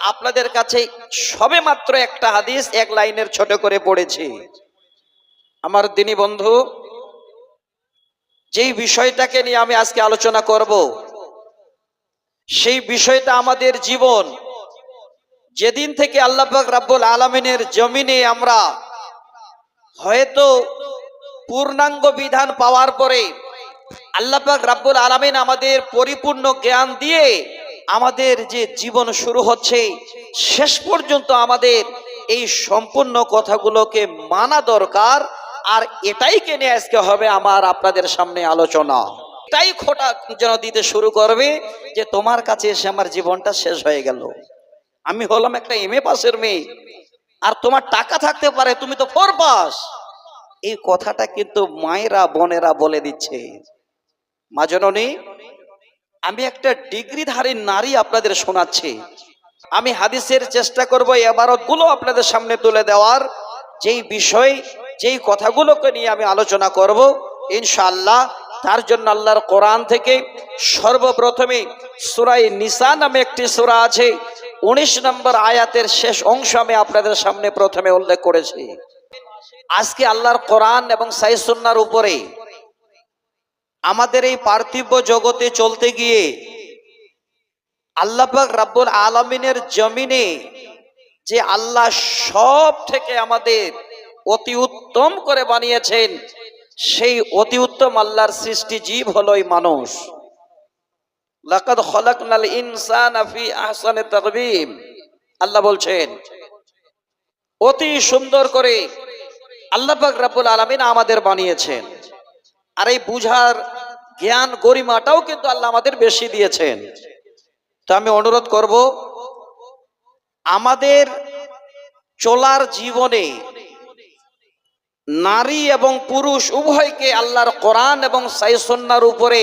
আপনাদের কাছে সবে মাত্র একটা হাদিস এক লাইনের ছোট করে পড়েছি। আমার দিনী বন্ধু, যেই বিষয়টাকে নিয়ে আমি আজকে আলোচনা করব, সেই বিষয়টা আমাদের জীবন। যেদিন থেকে আল্লাহ পাক রাব্বুল আলমিনের জমিনে আমরা হয়তো পূর্ণাঙ্গ বিধান পাওয়ার পরে আল্লাহ পাক রাব্বুল আলামিন আমাদের পরিপূর্ণ জ্ঞান দিয়ে আমাদের যে জীবন শুরু হচ্ছে, শেষ পর্যন্ত আমাদের এই সম্পূর্ণ কথাগুলোকে মানা দরকার। আর এটাই কেনে আজকে হবে আমার আপনাদের সামনে আলোচনা। এটাই খোটা যেন দিতে শুরু করবে যে তোমার কাছে এসে আমার জীবনটা শেষ হয়ে গেল। আমি হলাম একটা এম এ পাসের মেয়ে। আর তোমার টাকা থাকতে পারে, তুমি তো ফোর পাস। এই কথাটা কিন্তু মায়েরা, বোনেরা বলে দিচ্ছে। মা জননী আমি একটা ডিগ্রিধারী নারী আপনাদের শোনাচ্ছি। আমি হাদিসের চেষ্টা করব এবারতগুলো আপনাদের সামনে তুলে দেওয়ার। যেই বিষয়, যেই কথাগুলোকে নিয়ে আমি আলোচনা করব, ইনশাআল্লাহ, তার জন্য আল্লাহর কোরআন থেকে সর্বপ্রথমে সুরাই নিসা নামে একটি সুরা আছে। উনিশ নম্বর আয়াতের শেষ অংশ আমি আপনাদের সামনে প্রথমে উল্লেখ করেছি। আজকে আল্লাহর কোরআন এবং সাইসুন্নার উপরে আমাদের এই পার্থিব জগতে চলতে গিয়ে আল্লাপাক রাব্বুল আলমিনের জমিনে যে আল্লাহ সব থেকে আমাদের অতি উত্তম করে বানিয়েছেন, সেই অতি উত্তম আল্লাহর সৃষ্টি জীব হলোই মানুষ। ইনসানা আল্লাহ বলছেন, অতি সুন্দর করে আল্লাহ পাক রাব্বুল আলামিন আমাদের বানিয়েছেন। আর এই বুঝার জ্ঞান গরিমাটাও কিন্তু আল্লাহ আমাদের বেশি দিয়েছেন। তো আমি অনুরোধ করব, আমাদের চলার জীবনে নারী এবং পুরুষ উভয়কে আল্লাহর কোরআন এবং সাইসন্নার উপরে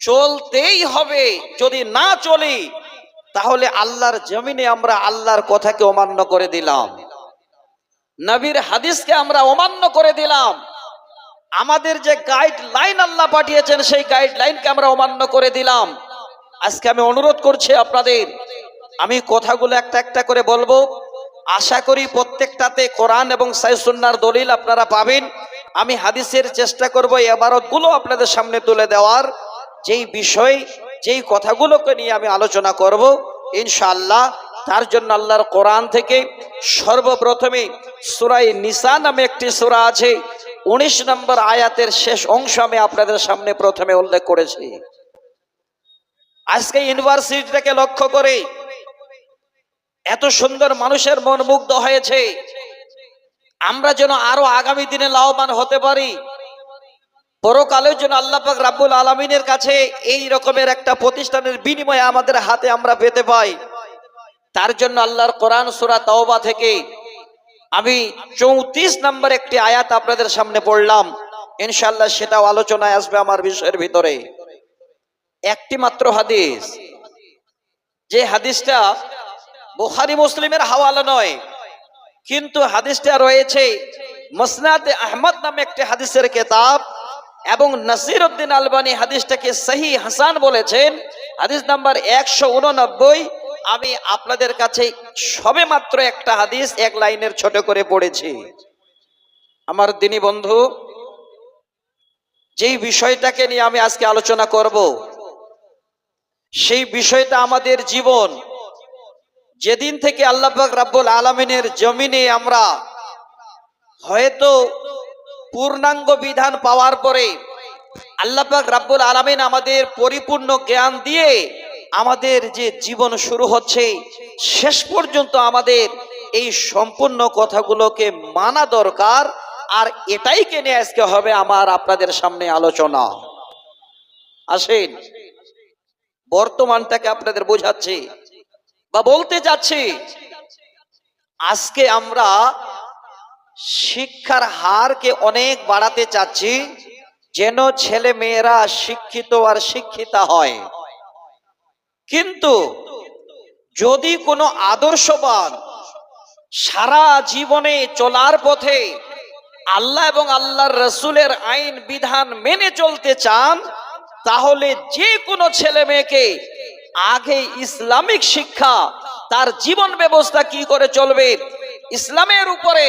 চলতেই হবে। যদি না চলি, তাহলে আল্লাহর জমিনে আমরা আল্লাহর কথাকে অমান্য করে দিলাম। নবীর হাদিসকে আমরা অমান্য করে দিলাম। আমাদের যে গাইড লাইন আল্লাহ পাঠিয়েছেন, সেই গাইড লাইনকে আমরা অমান্য করে দিলাম। আজকে আমি অনুরোধ করছি আপনাদের, আমি কথাগুলো একটা একটা করে বলব। আশা করি প্রত্যেকটাতে কোরআন এবং সাইসুন্নার দলিল আপনারা পাবেন। আমি হাদিসের চেষ্টা করব এবারতগুলো আপনাদের সামনে তুলে দেওয়ার। যেই বিষয়, যেই কথাগুলোকে নিয়ে আমি আলোচনা করব, ইনশাআল্লাহ, তার জন্য আল্লাহর কোরআন থেকে সর্বপ্রথমে সুরাই নিসা নামে একটি সুরা আছে। উনিশ নম্বর আয়াতের শেষ অংশ আমি আপনাদের সামনে প্রথমে উল্লেখ করেছি। আজকে ইউনিভার্সিটিটাকে লক্ষ্য করে এত সুন্দর মানুষের মন মুগ্ধ হয়েছে। আমরা যেন আরও আগামী দিনে লাভবান হতে পারি। পরকালের জন্য আল্লাহ পাক রাব্বুল আলমিনের কাছে এই রকমের একটা প্রতিষ্ঠানের বিনিময়ে আমাদের হাতে আমরা পেতে পাই। তার জন্য আল্লাহর কোরআন সুরা তাওবা থেকে আমি চৌত্রিশ নম্বর একটি আয়াত আপনাদের সামনে পড়লাম। ইনশাল্লাহ সেটাও আলোচনায় আসবে আমার বিষয়ের ভিতরে। একটি মাত্র হাদিস। যে হাদিসটা বুখারি মুসলিমের হাওয়ালা নয়, কিন্তু হাদিসটা রয়েছে মসনাদ আহমদ নামে একটি হাদিসের কেতাব এবং নাসির উদ্দিন আলবানী হাদিসটাকে সহি হাসান বলেছেন। হাদিস নাম্বার একশো উননব্বই আমি আপনাদের কাছে সবে মাত্র একটা হাদিস এক লাইনের ছোট করে পড়েছি। আমার দিনী বন্ধু, যেই বিষয়টাকে নিয়ে আমি আজকে আলোচনা করব, সেই বিষয়টা আমাদের জীবন। যেদিন থেকে আল্লাহ রাব্বুল আলমিনের জমিনে আমরা হয়তো পূর্ণাঙ্গ বিধান পাওয়ার পরে আল্লাহ রাব্বুল আলমিন আমাদের পরিপূর্ণ জ্ঞান দিয়ে আমাদের যে জীবন শুরু হচ্ছে, শেষ পর্যন্ত আমাদের এই সম্পূর্ণ কথাগুলোকে মানা দরকার, আর এটাই কেনে আজকে হবে আমার আপনাদের সামনে আলোচনা। আসেন, বর্তমানটাকে আপনাদের বোঝাচ্ছি বা বলতে যাচ্ছি আজকে আমরা শিক্ষার হারকে অনেক বাড়াতে চাচ্ছি, যেন ছেলে মেয়েরা শিক্ষিত আর শিক্ষিতা হয়। কিন্তু যদি কোনো আদর্শবান সারা জীবনে চলার পথে আল্লাহ এবং আল্লাহর রসুলের আইন, বিধান মেনে চলতে চান, তাহলে যে কোনো ছেলে মেয়েকে আগে ইসলামিক শিক্ষা, তার জীবন ব্যবস্থা কি করে চলবে? ইসলামের উপরে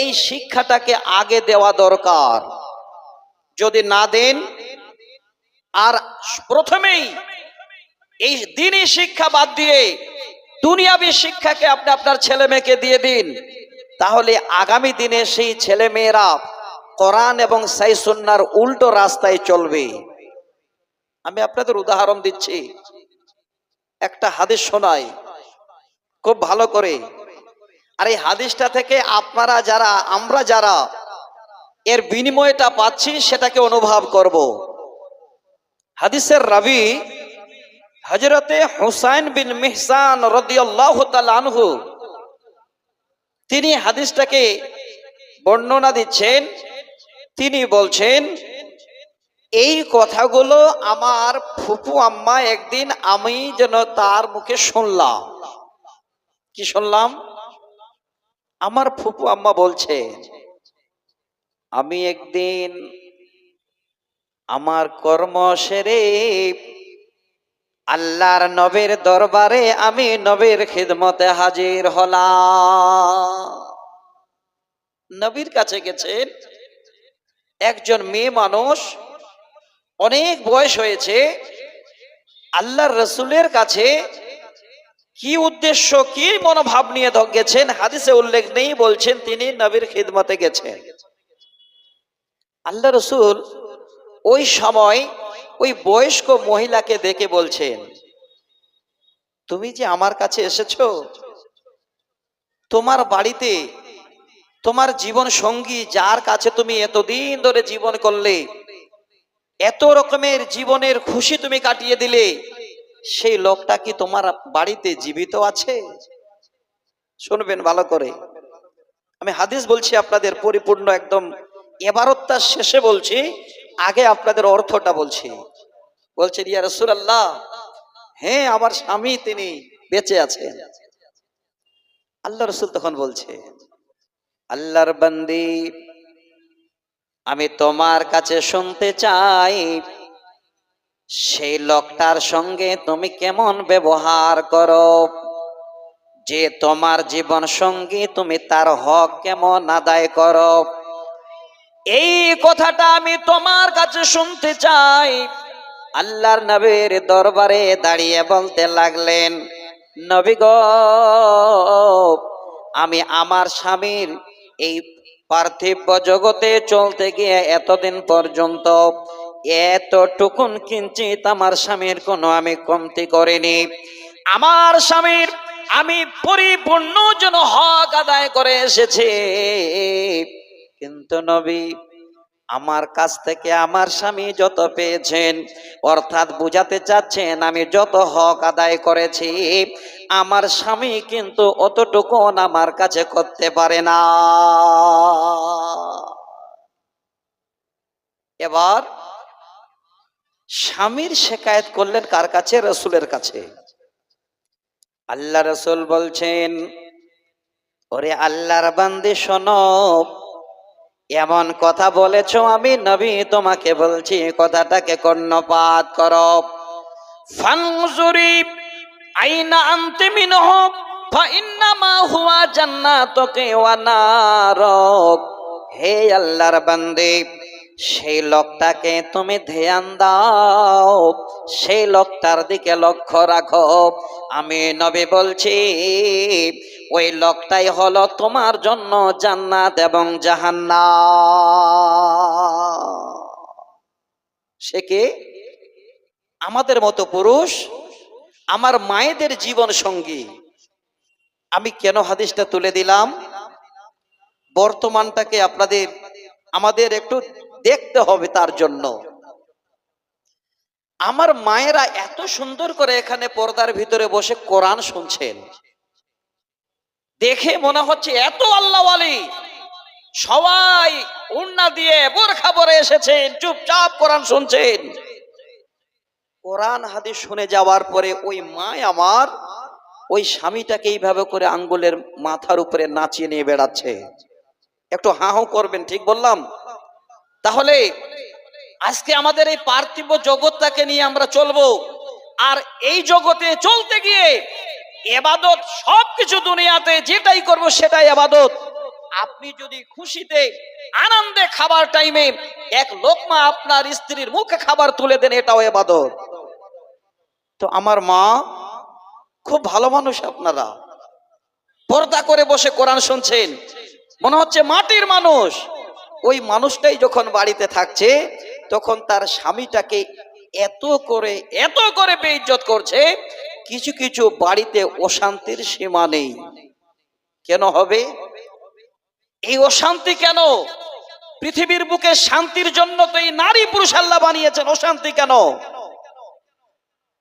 এই শিক্ষাটাকে আগে দেওয়া দরকার। যদি না দেন, আর প্রথমেই এই দিনই শিক্ষা বাদ দিয়ে দুনিয়াবি শিক্ষাকে আপনি আপনার ছেলে মেয়েকে দিয়ে দিন। তাহলে আগামী দিনে সেই ছেলে মেয়েরা কোরআন এবং সাই সুন্নার উল্টো রাস্তায় চলবে। আমি আপনাদের উদাহরণ দিচ্ছি। একটা হাদিস শোনাই। খুব ভালো করে। আর এই হাদিসটা থেকে আপনারা যারা, আমরা যারা এর বিনিময়টা পাচ্ছি, সেটাকে অনুভব করব। হাদিসের রাবি হজরতে হুসাইন বিন মিহসান রদিয়াল্লাহ তিনি হাদিসটাকে বর্ণনা দিচ্ছেন। তিনি বলছেন, এই কথাগুলো আমার ফুপু আম্মা একদিন আমি যেন তার মুখে শুনলাম। কি শুনলাম? আমার ফুপু আম্মা বলছে, আমি একদিন আমার কর্ম সেরে আল্লাহর নবীর দরবারে আমি নবীর খিদমতে হাজির হলাম। নবীর কাছে গেছেন, একজন মেয়ে মানুষ, অনেক বয়স হয়েছে, আল্লাহর রসুলের কাছে কি উদ্দেশ্য, কি মনোভাব নিয়ে গেছেন? হাদিসে উল্লেখ নেই, বলছেন তিনি নবীর খিদমতে গেছেন। আল্লাহ রসুল ওই সময় ওই বয়স্ক মহিলাকে দেখে বলছেন, তুমি যে আমার কাছে এসেছ, তোমার বাড়িতে, তোমার জীবন সঙ্গী যার কাছে তুমি এতদিন ধরে জীবন করলে, এত রকমের জীবনের খুশি তুমি কাটিয়ে দিলে, সেই লোকটা কি তোমার বাড়িতে জীবিত আছে? শুনবেন ভালো করে। আমি হাদিস বলছি আপনাদের পরিপূর্ণ একদম এবারত্তার শেষে বলছি, আগে আপনাদের অর্থটা বলছি। বলছেন, ইয়া রসুলাল্লাহ হ্যাঁ আমার স্বামী তিনি বেঁচে আছেন। আল্লাহ রসুল তখন বলছে, আল্লাহর বান্দি, আমি তোমার কাছে শুনতে চাই। সেই লোকটার সঙ্গে তুমি কেমন ব্যবহার করো? যে তোমার জীবন সঙ্গী, তুমি তার হক কেমন আদায় করো? এই কথাটা আমি তোমার কাছে শুনতে চাই। আল্লাহর নবীর দরবারে দাঁড়িয়ে বলতে লাগলেন, নবী গো, আমি আমার স্বামীর এই পার্থিব জগতে চলতে গিয়ে এতদিন পর্যন্ত এতটুকুন কিঞ্চিত আমার স্বামীর কোনো আমি কমতি করিনি। আমার স্বামীর আমি পরিপূর্ণ যেন হক আদায় করে এসেছি। কিন্তু নবী আমার কাছ থেকে আমার স্বামী যত পেয়েছেন, অর্থাৎ বুঝাতে চাচ্ছেন আমি যত হক আদায় করেছি, আমার স্বামী কিন্তু অতটুকু আমার কাছে করতে পারে না। এবার স্বামীর শেকায়ত করলেন কার কাছে? রসুলের কাছে। আল্লাহ রসুল বলছেন, ওরে আল্লাহর বান্দি শোনো এমন কথা বলেছ আমি নবী, তোমাকে বলছি কথাটাকে কর্ণপাত কর। ফানজুরি আইনা আনতে মিনহ, ফাইন্নামা হুয়া জান্নাতুকে ওয়া নারক হে আল্লাহর বান্দে সেই লোকটাকে তুমি ধ্যান দাও, সেই লোকটার দিকে লক্ষ্য রাখো। আমি নবী বলছি, ওই লোকটাই হলো তোমার জন্য জান্নাত এবং জাহান্নাম। সে কে? আমাদের মতো পুরুষ, আমার মায়েদের জীবন সঙ্গী। আমি কেন হাদিসটা তুলে দিলাম? বর্তমানটাকে আপনাদের, আমাদের একটু দেখতে হবে তার জন্য। আমার মায়েরা এত সুন্দর করে এখানে পর্দার ভিতরে বসে কোরআন শুনছেন। দেখে মনে হচ্ছে এত আল্লাহওয়ালি সবাই উন্না দিয়ে বোরখা পরে এসেছেন, চুপচাপ কোরআন শুনছেন। কোরআন হাদিস শুনে যাওয়ার পরে ওই মা আমার ওই স্বামীটাকে এইভাবে করে আঙ্গুলের মাথার উপরে নাচিয়ে নিয়ে বেড়াচ্ছে। একটু হাঁ করবেন, ঠিক বললাম? তাহলে আজকে আমাদের এই পার্থিব জগৎটাকে নিয়ে আমরা চলবো। আর এই জগতে চলতে গিয়ে এবাদত সবকিছু দুনিয়াতে যেটাই করব সেটাই এবাদত। আপনি যদি খুশিতে, আনন্দে খাবার টাইমে এক লোকমা আপনার স্ত্রীর মুখে খাবার তুলে দেন, এটাও এবাদত। তো আমার মা খুব ভালো মানুষ আপনারা। পর্দা করে বসে কোরআন শুনছেন। মনে হচ্ছে মাটির মানুষ। ওই মানুষটাই যখন বাড়িতে থাকছে, তখন তার স্বামীটাকে এত করে এত করে বেইজ্জত করছে, কিছু কিছু বাড়িতে অশান্তির সীমা নেই। কেন হবে? এই অশান্তি কেন? পৃথিবীর বুকে শান্তির জন্য তো এই নারী পুরুষ আল্লাহ বানিয়েছেন, অশান্তি কেন?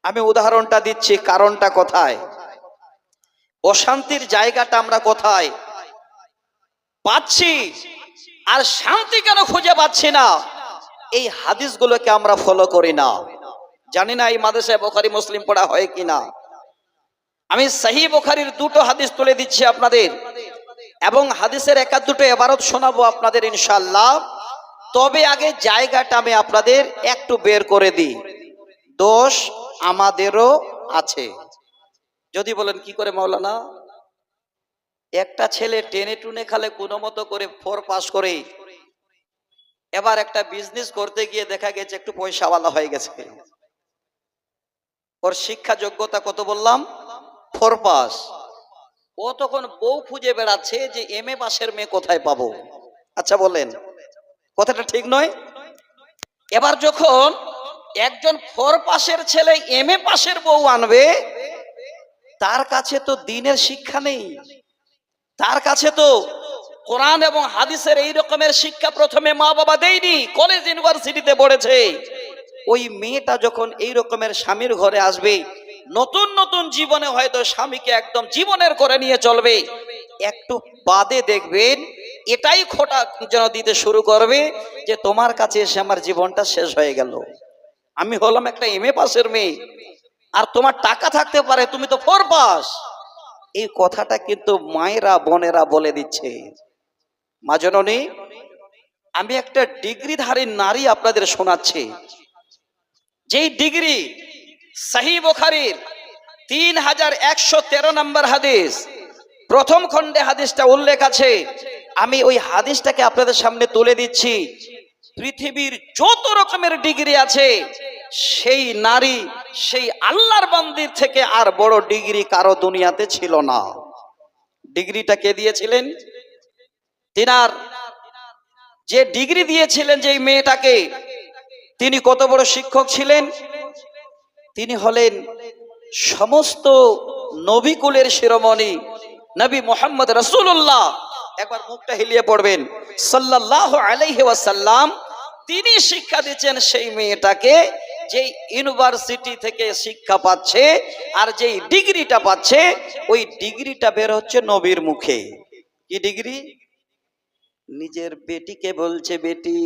আমি উদাহরণটা দিচ্ছি, কারণটা কোথায়? অশান্তির জায়গাটা আমরা কোথায়? পাচ্ছি। আর শান্তি কেন খুঁজে পাচ্ছি না? এই হাদিসগুলোকে আমরা ফলো করি না। জানি না এই মাদ্রাসায় বোখারি, মুসলিম পড়া হয় কিনা। আমি সাহি বোখারির দুটো হাদিস তুলে দিচ্ছি আপনাদের এবং হাদিসের একা দুটো এবারত শোনাবো আপনাদের ইনশাল্লাহ তবে আগে জায়গাটা আমি আপনাদের একটু বের করে দিই। দোষ আমাদেরও আছে। যদি বলেন, কি করে মাওলানা? একটা ছেলে টেনে টুনে খালে কোনো মতো করে ফোর পাস করে এবার একটা বিজনেস করতে গিয়ে দেখা গেছে একটু পয়সাওয়ালা হয়ে গেছে। ওর শিক্ষা যোগ্যতা কত বললাম? Four pass. ও তখন বউ খুঁজে বেড়াচ্ছে যে এম এ পাশের মেয়ে কোথায় পাবো? আচ্ছা বলেন, কথাটা ঠিক নয়? এবার যখন একজন ফোর পাশের ছেলে এম এ পাশের বউ আনবে, তার কাছে তো দিনের শিক্ষা নেই। তার কাছে তো কোরআন এবং হাদিসের এই রকমের শিক্ষা প্রথমে মা বাবা দেয়নি কলেজ ইউনিভার্সিটিতে পড়েছে। ওই মেয়েটা যখন এই রকমের স্বামীর ঘরে আসবে, নতুন নতুন জীবনে হয়তো স্বামীকে একদম জীবনের করে নিয়ে চলবে। একটু বাদে দেখবেন, এটাই খোটা যেন দিতে শুরু করবে যে তোমার কাছে এসে আমার জীবনটা শেষ হয়ে গেল। আমি হলাম একটা এম এ পাসের মেয়ে। আর তোমার টাকা থাকতে পারে, তুমি তো ফোর পাস এই কথাটা কিন্তু মায়েরা, বোনেরা বলে দিচ্ছে। মা জননী, আমি একটা ডিগ্রিধারী নারী আপনাদের শোনাচ্ছি। যেই ডিগ্রি সাহি বোখারির তিন হাজার একশো তেরো নম্বর হাদিস, প্রথম খণ্ডে হাদিসটা উল্লেখ আছে। আমি ওই হাদিসটাকে আপনাদের সামনে তুলে দিচ্ছি। পৃথিবীর যত রকমের ডিগ্রি আছে সেই নারী, সেই আল্লাহর বান্দির থেকে আর বড় ডিগ্রি কারও দুনিয়াতে ছিল না। ডিগ্রিটা কে দিয়েছিলেন? তিনার। যে ডিগ্রি দিয়েছিলেন যে মেয়েটাকে, তিনি কত বড় শিক্ষক ছিলেন? তিনি হলেন সমস্ত নবিকুলের শিরোমণি, নবী মোহাম্মদ রসুল্লাহ একবার মুখটা হিলিয়ে পড়বেন। সাল্লাহ আলাইহি ওয়াসাল্লাম, তিনি শিক্ষা দিচ্ছেন সেই মেয়েটাকে যেই ইউনিভার্সিটি থেকে শিক্ষা পাচ্ছে আর যেই ডিগ্রিটা পাচ্ছে, ওই ডিগ্রিটা বের হচ্ছে নবীর মুখে। কি ডিগ্রি? নিজের বেটিকে বলছে, বেটি,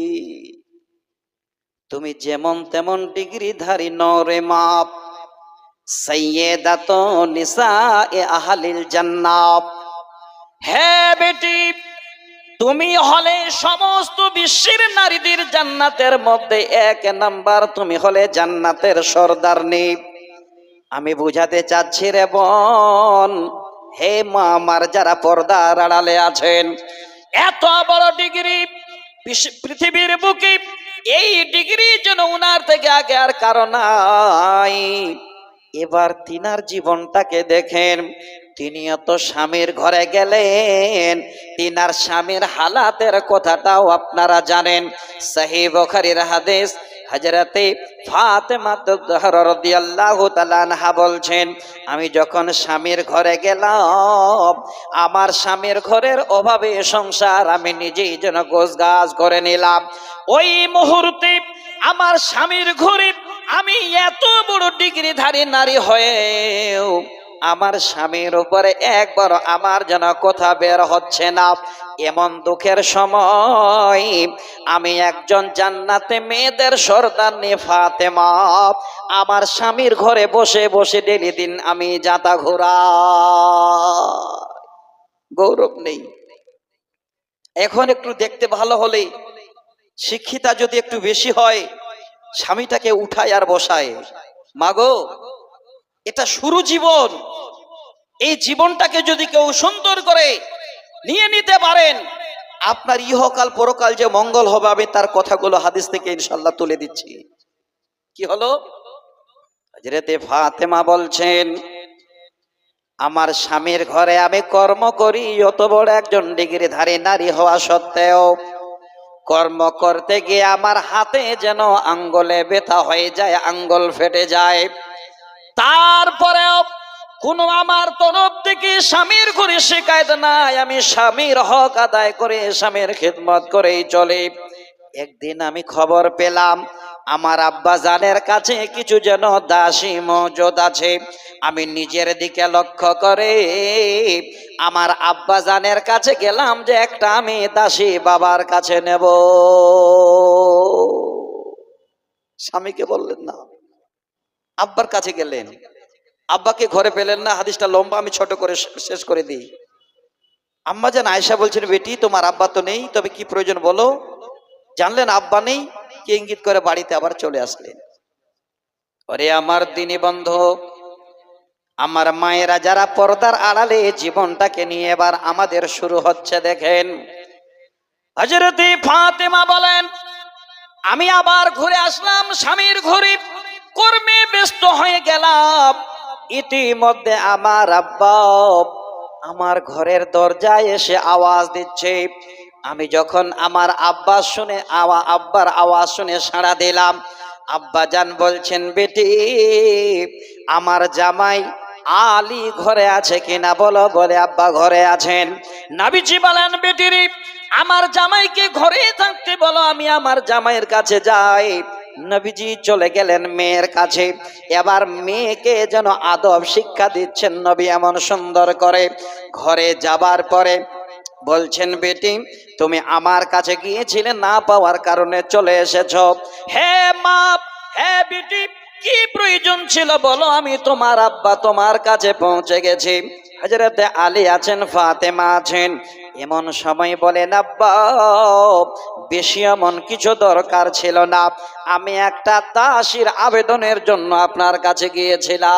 তুমি যেমন তেমন ডিগ্রি ধারী নরে মাপ। সৈয়দাত নিসা এ আহালিল জান্নাত। হ্যাঁ বেটি। তুমি হলে সমস্ত বিশ্বের নারীদের জান্নাতের মধ্যে এক নাম্বার, তুমি হলে জান্নাতের সর্দার সর্দারনি আমি বুঝাতে চাচ্ছি রে বোন, হে মা আমার যারা পর্দার আড়ালে আছেন, এত বড় ডিগ্রি পৃথিবীর বুকে, এই ডিগ্রি যেন উনার থেকে আগে আর কারণ নাই। এবার তিনার জীবনটাকে দেখেন তিনি এত স্বামীর ঘরে গেলেন, তিনার স্বামীর হালাতের কথাটাও আপনারা জানেন। সাহি বখারির হাদিস হাজরাতে ফাতেমা রাদিয়াল্লাহু তাআলা আনহা বলছেন, আমি যখন স্বামীর ঘরে গেলাম, আমার স্বামীর ঘরের অভাবে সংসার আমি নিজেই যেন গোছগাছ করে নিলাম। ওই মুহূর্তে আমার স্বামীর ঘরে আমি এত বড় ডিগ্রিধারী নারী হয়েও আমার স্বামীর উপরে একবার আমার যেন কথা বের হচ্ছে না। এমন দুঃখের সময় আমি একজন জান্নাতে মেয়েদের সর্দার নিয়ে ফাতেমা। আমার স্বামীর ঘরে বসে বসে ডেলি দিন আমি যাতা ঘোরা। গৌরব নেই। এখন একটু দেখতে ভালো হলে শিক্ষিতা যদি একটু বেশি হয়, স্বামীটাকে উঠায় আর বসায়। মাগো এটা শুরু জীবন। এই জীবনটাকে যদি কেউ সুন্দর করে নিয়ে নিতে পারেন, আপনার ইহকাল পরকাল যে মঙ্গল হবে, আমি তার কথাগুলো হাদিস থেকে ইনশাল্লাহ তুলে দিচ্ছি। কি হলো? ফাতেমা বলছেন, আমার স্বামীর ঘরে আমি কর্ম করি, অত বড় একজন ডিগ্রিধারী নারী হওয়া সত্ত্বেও কর্ম করতে গিয়ে আমার হাতে যেন আঙ্গলে ব্যথা হয়ে যায়, আঙ্গল ফেটে যায়। তারপরেও কোন আমার তরফ থেকে স্বামীর করে শিকায়ত নাই, আমি স্বামীর হক আদায় করে স্বামীর খেদমত করেই চলে। একদিন আমি খবর পেলাম, আমার আব্বা জানের কাছে কিছু যেন দাসী মজুদ আছে। আমি নিজের দিকে লক্ষ্য করে আমার আব্বা জানের কাছে গেলাম যে একটা আমি দাসী বাবার কাছে নেব। স্বামীকে বললেন, না আব্বার কাছে গেলেন। আব্বাকে ঘরে পেলেন না, হাদিসটা লম্বা, আমি ছোট করে শেষ করে দিই। আম্মা যেন আয়সা বলছেন, বেটি, তোমার আব্বা তো নেই, তবে কি প্রয়োজন বলো? জানলেন, আব্বা নেই। কি ইঙ্গিত করে বাড়িতে আবার চলে আসলেন। ওরে আমার দিনী বন্ধ, আমার মায়েরা যারা পর্দার আড়ালে জীবনটাকে নিয়ে এবার আমাদের শুরু হচ্ছে, দেখেন। হজরতি ফাতেমা বলেন, আমি আবার ঘুরে আসলাম স্বামীর ঘুরি। কর্মে ব্যস্ত হয়ে গেলাম। ইতিমধ্যে আমার আব্বা, আমার ঘরের দরজায় এসে আওয়াজ দিচ্ছে। আমি যখন আমার আব্বা শুনে, আওয়া, আব্বার আওয়াজ শুনে সাড়া দিলাম আব্বা জান বলছেন, বেটি, আমার জামাই আলী ঘরে আছে কিনা বলো। বলে আব্বা, ঘরে আছেন। নাবিজি বলেন বেটিরি আমার জামাইকে ঘরে থাকতে বলো, আমি আমার জামাইয়ের কাছে যাই। নবীজি চলে গেলেন মেয়ের কাছে। এবার মেয়েকে যেন আদব শিক্ষা দিচ্ছেন নবী এমন সুন্দর করে। ঘরে যাবার পরে বলছেন, বেটি, তুমি আমার কাছে গিয়েছিলে, না পাওয়ার কারণে চলে এসেছ। হে মা হে বেটি, কি প্রয়োজন ছিল বলো আমি তোমার আব্বা তোমার কাছে পৌঁছে গেছি। হজরতে আলী আছেন, ফাতেমা আছেন। এমন সময় বলেন আব্বা বেশি এমন কিছু দরকার ছিল না। আমি একটা দাসির আবেদনের জন্য আপনার কাছে গিয়েছিলাম।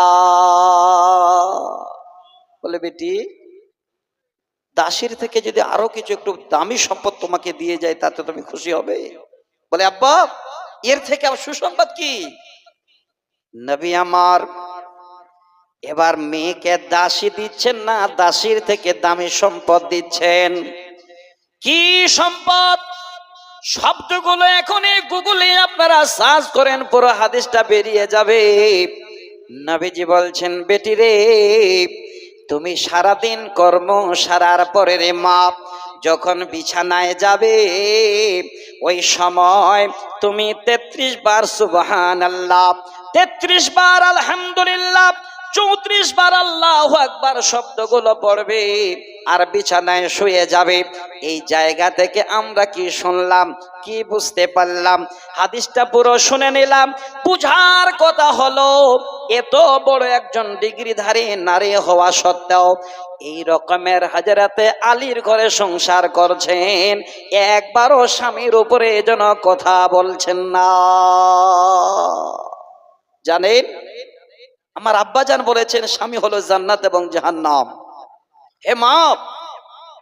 বলে, বেটি দাসির থেকে যদি আরও কিছু একটু দামি সম্পদ তোমাকে দিয়ে যায়, তাতে তুমি খুশি হবে? বলে, আব্বা, এর থেকে সুসংবাদ কি? নবী আমার এবার মেয়েকে দাসী দিচ্ছেন না, দাসীর থেকে দামি সম্পদ দিচ্ছেন। কি সম্পদ? শব্দগুলো এখনই গুগলে আপনারা সার্চ করেন, পুরো হাদিসটা বেরিয়ে যাবে। নবীজি বলছেন, বেটি রে, তুমি সারাদিন কর্ম সারার পরে রে মা যখন বিছানায় যাবে, ওই সময় তুমি তেত্রিশ বার সুবহান আল্লাহ তেত্রিশ বার আলহামদুলিল্লাহ চৌত্রিশ বার আল্লাহ একবার শব্দগুলো পড়বে আর বিছানায় শুয়ে যাবে। এই জায়গা থেকে আমরা কি শুনলাম, কি বুঝতে পারলাম? হাদিসটা পুরো শুনে নিলাম। বুঝার কথা হলো, এত বড় একজন ডিগ্রিধারী নারী হওয়া সত্ত্বেও এই রকমের হাজারাতে আলীর ঘরে সংসার করছেন, একবারও স্বামীর উপরে যেন কথা বলছেন না। জানেন? আমার আব্বাজান বলেছেন, স্বামী হলো জান্নাত এবং জাহান্নাম। হে মা,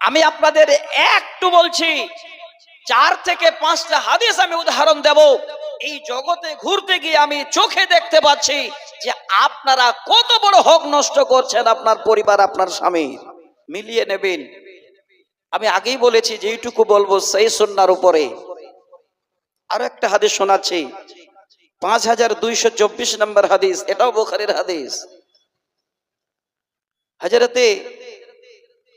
আমি আপনাদের একটু বলছি, চার থেকে পাঁচটা হাদিস আমি উদাহরণ দেব। এই জগতে ঘুরতে গিয়ে আমি চোখে দেখতে পাচ্ছি যে আপনারা কত বড় হক নষ্ট করছেন আপনার পরিবার, আপনার স্বামী। মিলিয়ে নেবেন। আমি আগেই বলেছি যে এইটুকু বলব সেই সন্ন্যার উপরে। আরও একটা হাদিস শোনাচ্ছি। পাঁচ হাজার দুইশো চব্বিশ নম্বর হাদিস, এটাও বোখারের হাদিস। হাজারাতে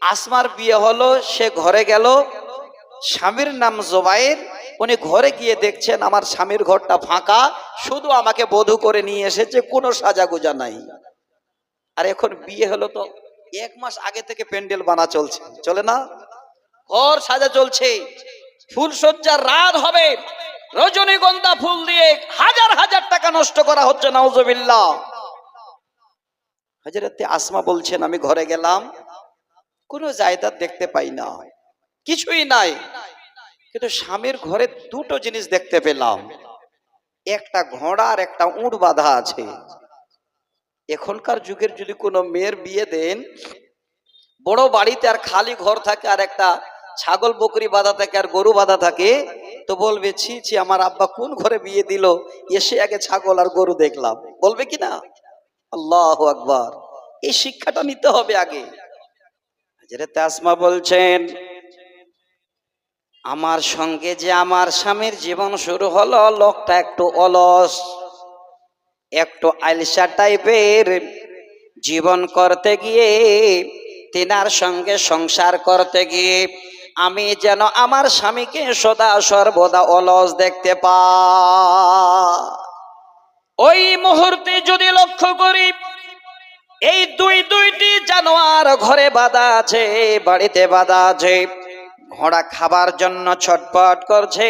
আসমার বিয়ে হলো, সে ঘরে গেল, স্বামীর নাম জোবাইর, উনি ঘরে গিয়ে দেখছেন, আমার স্বামীর ঘরটা ফাঁকা, শুধু আমাকে বধূ করে নিয়ে এসেছে, কোনো সাজাগুজা নাই। আর এখন বিয়ে হলো তো এক মাস আগে থেকে প্যান্ডেল বানা চলছে, চলে না? ঘর সাজা চলছে ফুলসজ্জার রাত হবে। রজনীগন্ধা ফুল দিয়ে হাজার হাজার টাকা নষ্ট করা হচ্ছে, নাউজবিল্লাহ। হাজারাতে আসমা বলছেন, আমি ঘরে গেলাম, কোনো জায়দাত দেখতে পাই না। কিছুই নাই, কিন্তু স্বামীর ঘরে দুটো জিনিস দেখতে পেলাম। একটা ঘোড়া আর একটা উট বাঁধা আছে। এখনকার যুগের যদি কোনো মেয়ের বিয়ে দেন, বড় বাড়িতে আর খালি ঘর থাকে আর একটা ছাগল বকরি বাঁধা থাকে আর গরু বাঁধা থাকে তো বলবে, ছি ছি, আমার আব্বা কোন ঘরে বিয়ে দিল? এসে আগে ছাগল আর গরু দেখলাম। বলবে কি না? আল্লাহ আকবার। এই শিক্ষাটা নিতে হবে আগে। আসমা বলছেন, আমার সঙ্গে যে আমার স্বামীর জীবন শুরু হলো, লোকটা একটু অলস, একটু আলসা টাইপের। জীবন করতে গিয়ে, তিনার সঙ্গে সংসার করতে গিয়ে আমি যেন আমার স্বামীকে সদা সর্বদা অলস দেখতে পা। ওই মুহূর্তে যদি লক্ষ্য করি, এই দুই দুইটি জানোয়ার ঘরে বাঁধা আছে, বাড়িতে বাঁধা আছে, ঘোড়া খাবার জন্য ছটপট করছে।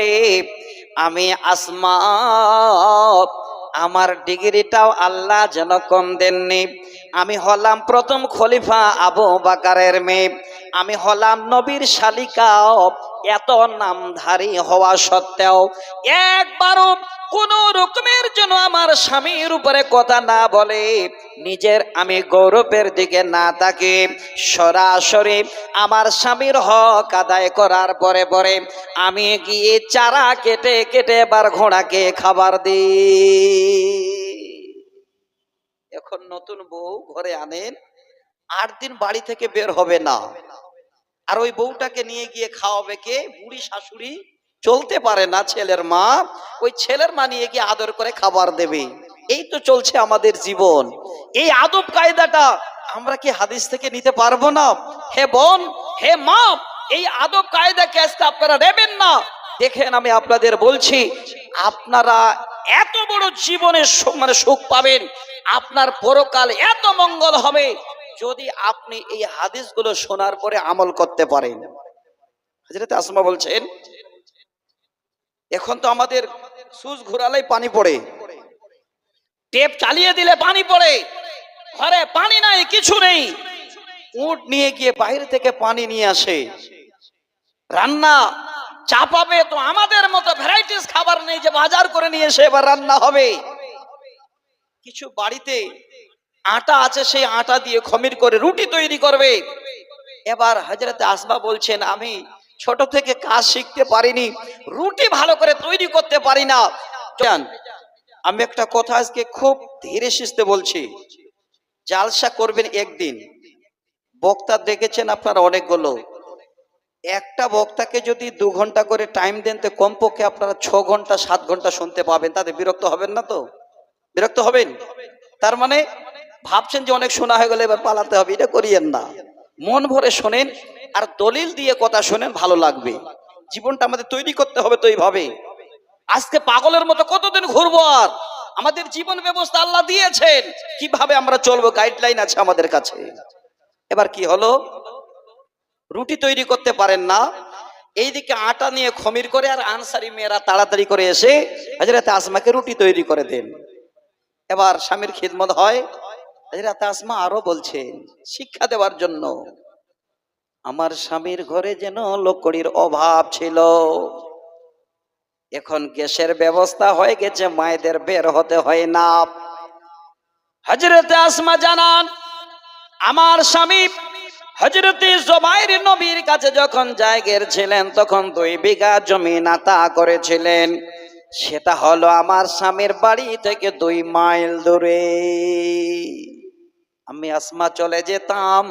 আমি আসমা, আমার ডিগ্রিটাও আল্লাহ যেন কম দেননি। আমি হলাম প্রথম খলিফা আবু বাকারের মেয়ে। আমি হলাম নবীর শালিকাও এত নামধারী হওয়া সত্ত্বেও একবারও কোন রকমের জন্য আমার স্বামীর উপরে কথা না বলে নিজের আমি গৌরবের দিকে না তাকে সরাসরি আমার স্বামীর হক আদায় করার পরে পরে আমি গিয়ে চারা কেটে কেটে এবার ঘোড়াকে খাবার দিই। এখন নতুন বউ ঘরে আনেন। আট দিন বাড়ি থেকে বের হবে না। আর ওই বউটাকে নিয়ে গিয়ে খাওয়াবে কে? বুড়ি শাশুড়ি চলতে পারে না ছেলের মা। ওই ছেলের মা নিয়ে গিয়ে আদর করে খাবার দেবে। এই তো চলছে আমাদের জীবন। এই আদব কায়দাটা আমরা কি হাদিস থেকে নিতে পারব না? হে বোন, হে মা, এই আদব কায়দাকে আজকে আপনারা নেবেন না। দেখেন আমি আপনাদের বলছি, আপনারা এত বড় জীবনের মানে সুখ পাবেন। আপনার পরকাল এত মঙ্গল হবে। যদি আপনি এই হাদিসগুলো শোনার পরে আমল করতে পারেন। হাজরত আসমা বলছেন, এখন তো আমাদের সুচ ঘোরালেই পানি পড়ে। টেপ চালিয়ে দিলে পানি পড়ে। ঘরে পানি নাই, কিছু নেই। উট নিয়ে গিয়ে বাইরে থেকে পানি নিয়ে আসে। রান্না চাপাবে তো আমাদের মতো ভ্যারাইটিস খাবার নেই যে বাজার করে নিয়ে এসে এবার রান্না হবে। কিছু বাড়িতে আটা আছে, সেই আটা দিয়ে খমির করে রুটি তৈরি করবে। এবার হাজরতে আসবা বলছেন, আমি ছোট থেকে কাজ শিখতে পারিনি, রুটি ভালো করে তৈরি করতে পারি না। আমি একটা কথা আজকে খুব ধীরে সুস্থে বলছি। জালসা করবেন একদিন। বক্তা দেখেছেন আপনারা অনেকগুলো। একটা বক্তাকে যদি দু ঘণ্টা করে টাইম দেন, তো কমপক্ষে আপনারা ছ ঘণ্টা, সাত ঘণ্টা শুনতে পাবেন। তাতে বিরক্ত হবেন না তো? বিরক্ত হবেন? তার মানে ভাবছেন যে অনেক শোনা হয়ে গেলে এবার পালাতে হবে, এটা করিয়েন না। মন ভরে শোনেন, আর দলিল দিয়ে কথা শোনেন, ভালো লাগবে। জীবনটা আমাদের তৈরি করতে হবে তো এইভাবে। আজকে পাগলের মতো কতদিন ঘুরবো আর? আমাদের জীবন ব্যবস্থা আল্লাহ দিয়েছেন। কীভাবে আমরা চলবো? গাইডলাইন আছে আমাদের কাছে। এবার কি হলো? রুটি তৈরি করতে পারেন না। এইদিকে আটা নিয়ে খমির করে আর আনসারি মেয়েরা তাড়াতাড়ি করে এসে হাজরাতে আসমাকে রুটি তৈরি করে দেন। এবার স্বামীর খিদমত হয়। হাজরাতে আসমা আরও বলছেন, শিক্ষা দেওয়ার জন্য আমার স্বামীর ঘরে যেন লকড়ির অভাব ছিল। এখন গ্যাসের ব্যবস্থা হয়ে গেছে, মায়েদের বের হতে হয় না। হজরতে আসমা জানান, আমার স্বামী হজরতে নবীর কাছে যখন জায়গের ছিলেন, তখন দুই বিঘা জমি নাতা করেছিলেন। সেটা হলো আমার স্বামীর বাড়ি থেকে দুই মাইল দূরে। আমি আসমা চলে যেতাম।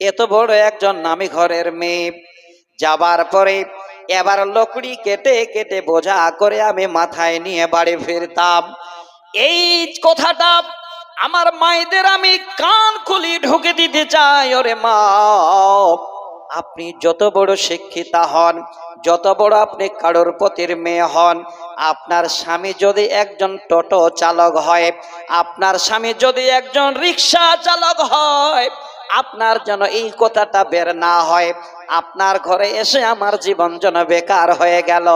এত বড় একজন নামি ঘরের মেয়ে। যাবার পরে এবার লকড়ি কেটে কেটে বোঝা করে আমি মাথায় নিয়ে বাড়ি ফিরতাম। এই কথাটা আমার মায়েদের আমি কান খুলি ঢুকে দিতে চাই, ওরে মা। আপনি যত বড় শিক্ষিতা হন যত বড় আপনি কারোর পতির মেয়ে হন, আপনার স্বামী যদি একজন টোটো চালক হয়, আপনার স্বামী যদি একজন রিক্সা চালক হয়, আপনার যেন এই কথাটা বের না হয়। আপনার ঘরে এসে আমার জীবন যেন বেকার হয়ে গেল।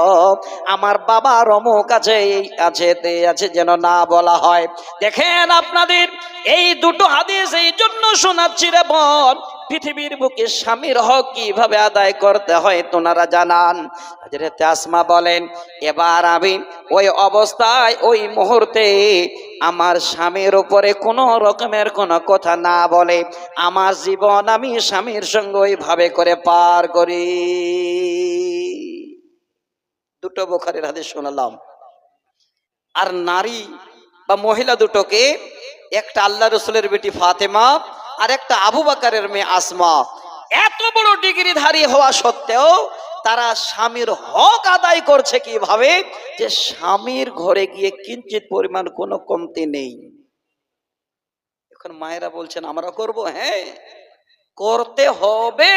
আমার বাবার অমুক আছে, এই আছে, তে আছে যেন না বলা হয়। দেখেন আপনাদের, এই দুটো হাদিস এই জন্য শোনাচ্ছি রে বোন। পৃথিবীর বুকে স্বামীর হক কীভাবে আদায় করতে হয় তোনারা জানান। আসমা বলেন, এবার আমি ওই অবস্থায়, ওই মুহূর্তে আমার স্বামীর উপরে কোনো রকমের কোনো কথা না বলে, আমার জীবন আমি স্বামীর সঙ্গে ওইভাবে করে পার করি। দুটো বোখারের হাতে শোনালাম। আর নারী বা মহিলা দুটোকে একটা আল্লাহ রসুলের বেটি ফাতেমা আর একটা আবু বাকারের মেয়ে আসমা। এত বড় ডিগ্রিধারী হওয়া সত্ত্বেও তারা স্বামীর হক আদায় করছে কীভাবে? যে স্বামীর ঘরে গিয়ে কিঞ্চিত পরিমাণ কোনো কমতি নেই। এখন মায়েরা বলছেন, আমরা করব? হ্যাঁ করতে হবে।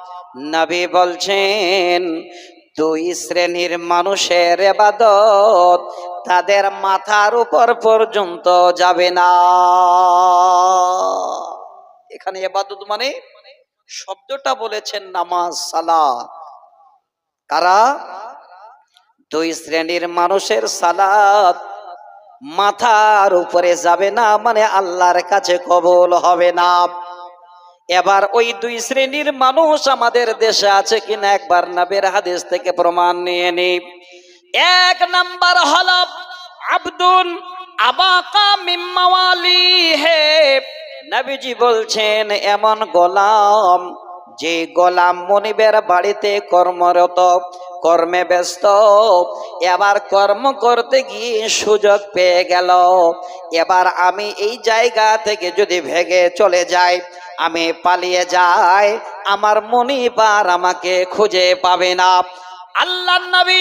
নবী বলছেন, দুই শ্রেণির মানুষের এবাদত তাদের মাথার উপর পর্যন্ত যাবে না। এখানে এবাদত মানে শব্দটা বলেছেন নামাজ সালা কারা? দুই শ্রেণির মানুষের সালাত মাথার উপরে যাবে না মানে আল্লাহর কাছে কবল হবে না। এবার ওই দুই শ্রেণির মানুষ আমাদের দেশে আছে কিনা একবার নবের হাদিস থেকে প্রমাণ নিয়ে নি এক নাম্বার হল আব্দুল আবাকা মিম্মাওয়ালি হে নবীজি বলছেন, এমন গোলাম যে গোলাম মনিবের বাড়িতে কর্মরত, কর্মে ব্যস্ত, এবার কর্ম করতে গিয়ে সুযোগ পেয়ে গেল। এবার আমি এই জায়গা থেকে যদি ভেগে চলে যাই আমি পালিয়ে যাই, আমার মনিবার আমাকে খুঁজে পাবে না। আল্লাহ নবী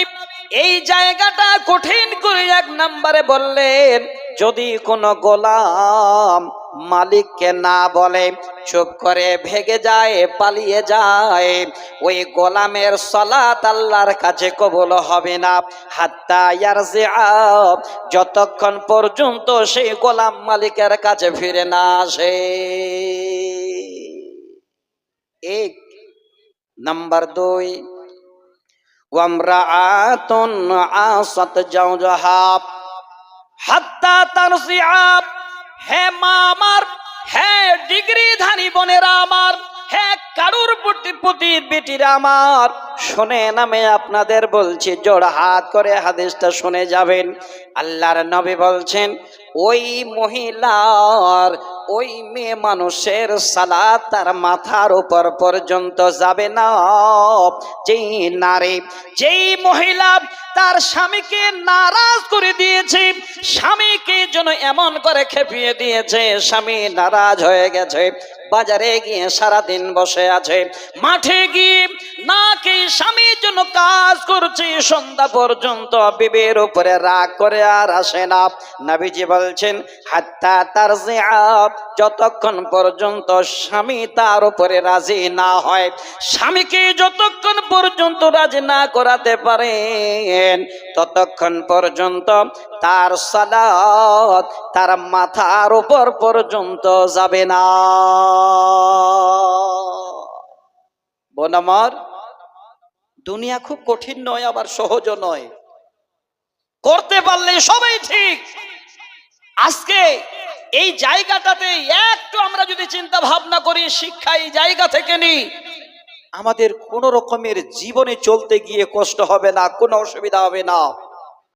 এই জায়গাটা কঠিন করে এক নম্বরে বললেন, যদি কোনো গোলাম মালিককে না বলে, চুপ করে ভেগে যায়, পালিয়ে যায়, ওই গোলামের সলাত আল্লাহর কাছে কবল হবে না। হাত্তা ইয়ারজি যতক্ষণ পর্যন্ত সেই গোলাম মালিকের কাছে ফিরে না আসে। এক। নাম্বার দুই, ওয়ামরাআতুন আসাত জাওজাহা, হাত্তা তারসিআব হে মা আমার হে ডিগ্রি ধানী বোনেরা আমার, হে কারুর প্রতি বেটিরা আমার। শোনেন আমি আপনাদের বলছি, জোড় হাত করে হাদিসটা শুনে যাবেন। আল্লাহর নবী বলছেন ওই মহিলার, ওই মেয়ে মানুষের সালাত তার মাথার উপর পর্যন্ত যাবে না। যেই নারী, যেই মহিলা তার স্বামীকে নারাজ করে দিয়েছে, স্বামীকে যেন এমন করে খেপিয়ে দিয়েছে, স্বামী নারাজ হয়ে গেছে, বাজারে গিয়ে সারাদিন বসে আছে, মাঠে গিয়ে নাকি স্বামীর জন্য কাজ করছে? সন্ধ্যা পর্যন্ত বিবের উপরে রাগ করে আর আসে না। নাবিজি বলছেন, হাত্তা তার যতক্ষণ পর্যন্ত স্বামী তার উপরে রাজি না হয়। স্বামীকে যতক্ষণ পর্যন্ত রাজি না করাতে পারেন, ততক্ষণ পর্যন্ত তার সালাত তার মাথার উপর পর্যন্ত যাবে না। বোন আমার দুনিয়া খুব কঠিন নয়, আবার সহজ নয়। করতে পারলে সবাই ঠিক। আজকে এই জায়গাটাতে একটু আমরা যদি চিন্তা ভাবনা করি, শিক্ষা এই জায়গা থেকে নিই আমাদের কোন রকমের জীবনে চলতে গিয়ে কষ্ট হবে না, কোনো অসুবিধা হবে না।